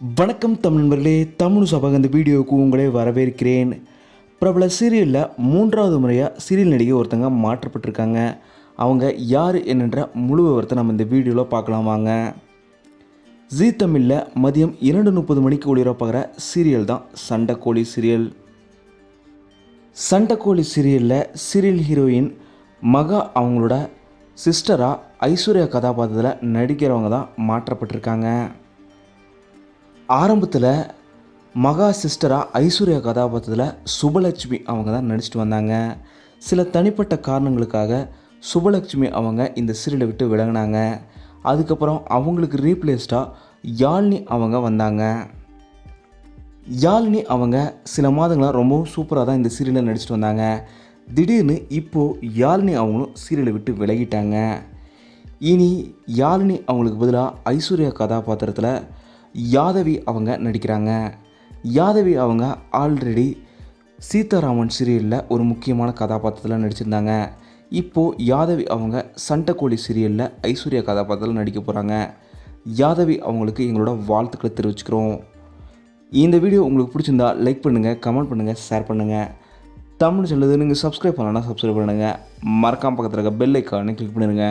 வணக்கம் தமிழ் நண்பர்களே தமிழ் சபாக இந்த வீடியோவுக்கு உங்களே வரவேற்கிறேன். பிரபல சீரியலில் மூன்றாவது முறையாக சீரியல் நடிகை ஒருத்தங்க மாற்றப்பட்டிருக்காங்க. அவங்க யார் என்னன்ற முழு விவரத்தை நம்ம இந்த வீடியோவில் பார்க்கலாம் வாங்க. ஜீ தமிழில் மதியம் இரண்டு முப்பது மணிக்கு ஒளிபரப்பாகிற சீரியல் தான் சண்டைக்கோழி சீரியல். சண்டைக்கோழி சீரியலில் சீரியல் ஹீரோயின் மகா அவங்களோட சிஸ்டராக ஐஸ்வர்யா கதாபாத்திரத்தில் நடிக்கிறவங்க தான் மாற்றப்பட்டிருக்காங்க. ஆரம்பத்தில் மகா சிஸ்டராக ஐஸ்வர்யா கதாபாத்திரத்தில் சுபலட்சுமி அவங்க தான் நடிச்சிட்டு வந்தாங்க. சில தனிப்பட்ட காரணங்களுக்காக சுபலட்சுமி அவங்க இந்த சீரியலை விட்டு விலகினாங்க. அதுக்கப்புறம் அவங்களுக்கு ரீப்ளேஸ்டாக யாழ்னி அவங்க வந்தாங்க. யாழ்னி அவங்க சில மாதங்களாக ரொம்பவும் சூப்பராக தான் இந்த சீரியலில் நடிச்சிட்டு வந்தாங்க. திடீர்னு இப்போது யாழ்னி அவங்களும் சீரியலை விட்டு விலகிட்டாங்க. இனி யாழினி அவங்களுக்கு பதிலாக ஐஸ்வர்யா கதாபாத்திரத்தில் யாதவி அவங்க நடிக்கிறாங்க. யாதவி அவங்க ஆல்ரெடி சீதாராமன் சீரியலில் ஒரு முக்கியமான கதாபாத்திரத்தில் நடிச்சிருந்தாங்க. இப்போது யாதவி அவங்க சண்டைக்கோழி சீரியலில் ஐஸ்வர்யா கதாபாத்திரத்தில் நடிக்க போகிறாங்க யாதவி அவங்களுக்கு எங்களோட வாழ்த்துக்களை தெரிவிச்சுக்கிறோம். இந்த வீடியோ உங்களுக்கு பிடிச்சிருந்தா லைக் பண்ணுங்கள் கமெண்ட் பண்ணுங்கள் ஷேர் பண்ணுங்கள் தமிழ் சொல்லுது நீங்கள் சப்ஸ்கிரைப் பண்ணலன்னா சப்ஸ்கிரைப் பண்ணுங்கள் மறக்காம பக்கத்தில் இருக்க பெல் ஐக்கானே கிளிக் பண்ணிடுங்க